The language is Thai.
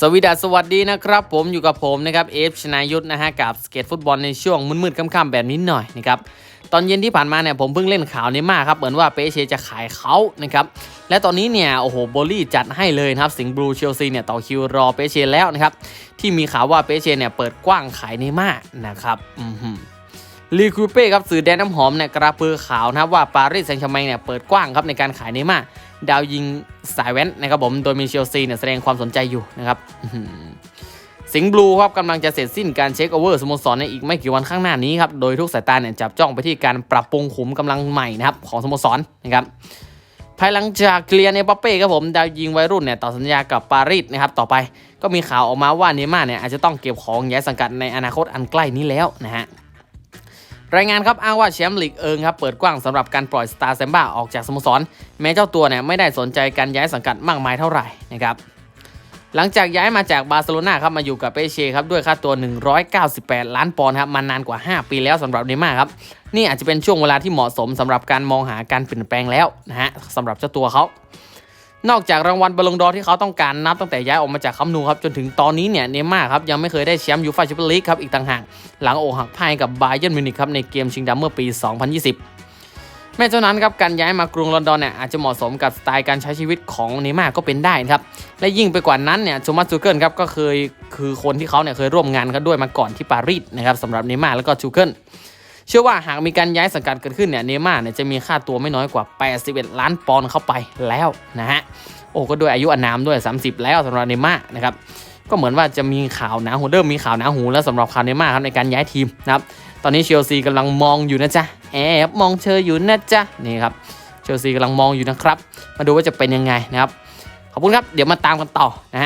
สวีดัสวัสดีนะครับ ผมอยู่กับผมนะครับเอฟชนายุทธนะฮะกับสเก็ตฟุตบอลในช่วงมืดๆค่ำๆแบบนี้หน่อยนะครับตอนเย็นที่ผ่านมาเนี่ยผมเพิ่งเล่นข่าวนี้มาครับเหมือนว่าเปเชจะขายเขานะครับและตอนนี้เนี่ยโอ้โหโบลี่จัดให้เลยนะครับสิงห์บลูเชลซีเนี่ยต่อคิวรอเปเชแล้วนะครับที่มีข่าวว่าเปเชเนี่ยเปิดกว้างขายเนม่านะครับอืม ลีคูเป้ครับสื่อแดนน้ำหอมเนี่ยกระพือข่าวนะครับว่าปารีสแซงต์แชร์แมงเนี่ยเปิดกว้างครับในการขายเนม่าดาวยิงสายแว้นนะครับผมโดยมีเชลซีเนี่ยแสดงความสนใจอยู่นะครับสิงห์บลูครับกำลังจะเสร็จสิ้นการเช็คโอเวอร์สโมสรในอีกไม่กี่วันข้างหน้านี้ครับโดยทุกสายตาเนี่ยจับจ้องไปที่การปรับปรุงขุมกำลังใหม่นะครับของสโมสรนะครับภายหลังจากเคลียร์เนปาเป้ครับผมดาวยิงวัยรุ่นเนี่ยต่อสัญญากับปารีสนะครับต่อไปก็มีข่าวออกมาว่าเนม่าเนี่ยอาจจะต้องเก็บของย้ายสังกัดในอนาคตอันใกล้นี้แล้วนะฮะ รายงานครับอ้างว่าแชมป์ลีกเอิงครับเปิดกว้างสำหรับการปล่อยสตาร์แซมบ้าออกจากสโมสร แม้เจ้าตัวเนี่ยไม่ได้สนใจการย้ายสังกัดมากมายเท่าไหร่นะครับหลังจากย้ายมาจากบาร์เซโลนาครับมาอยู่กับเปเช่ครับด้วยค่าตัว 198 ล้านปอนด์ครับมานานกว่า 5 ปีแล้วสำหรับเนม่าครับนี่อาจจะเป็นช่วงเวลาที่เหมาะสมสำหรับการมองหาการเปลี่ยนแปลงแล้วนะฮะสำหรับเจ้าตัวเขา นอกจากรางวัลบอลลงดอร์ที่เขาต้องการนับตั้งแต่ย้ายออกมาจากคัมนูครับจนถึงตอนนี้เนี่ยเนม่าครับยังไม่เคยได้แชมป์ยูฟ่าแชมเปี้ยนลีกครับอีกต่างหากหลังโอหักพ่ายกับบาเยิร์นมิวนิกครับในเกมชิงดำเมื่อปี 2020แม้เท่านั้นครับการย้ายมากรุงลอนดอนเนี่ยอาจจะเหมาะสมกับสไตล์การใช้ชีวิตของเนม่าก็เป็นได้นะครับและยิ่งไปกว่านั้นเนี่ยโทมัสจูเกิลครับก็เคยคือคนที่เขาเนี่ยเคยร่วมงานกันด้วยมาก่อนที่ปารีสนะครับสำหรับเนม่าแล้วก็จูเกิล เชื่อว่าหากมีการย้ายสังกัดเกิดขึ้นเนี่ยเนม่าเนี่ยจะมีค่าตัวไม่น้อยกว่า 81 ล้านปอนด์เข้าไปแล้วนะฮะโอ้ก็ด้วยอายุอนามด้วย 30 แล้วสำหรับเนม่านะครับก็เหมือนว่าจะมีข่าวหนาหูเริ่มมีข่าวหนาหูแล้วสำหรับคาวเนม่าครับในการย้ายทีมนะครับตอนนี้เชลซีกำลังมองอยู่นะจ๊ะแอบมองเชออยู่นะจ๊ะนี่ครับเชลซีกำลังมองอยู่นะครับ มาดูว่าจะเป็นยังไงนะครับขอบคุณครับเดี๋ยวมาตามกันต่อนะฮะ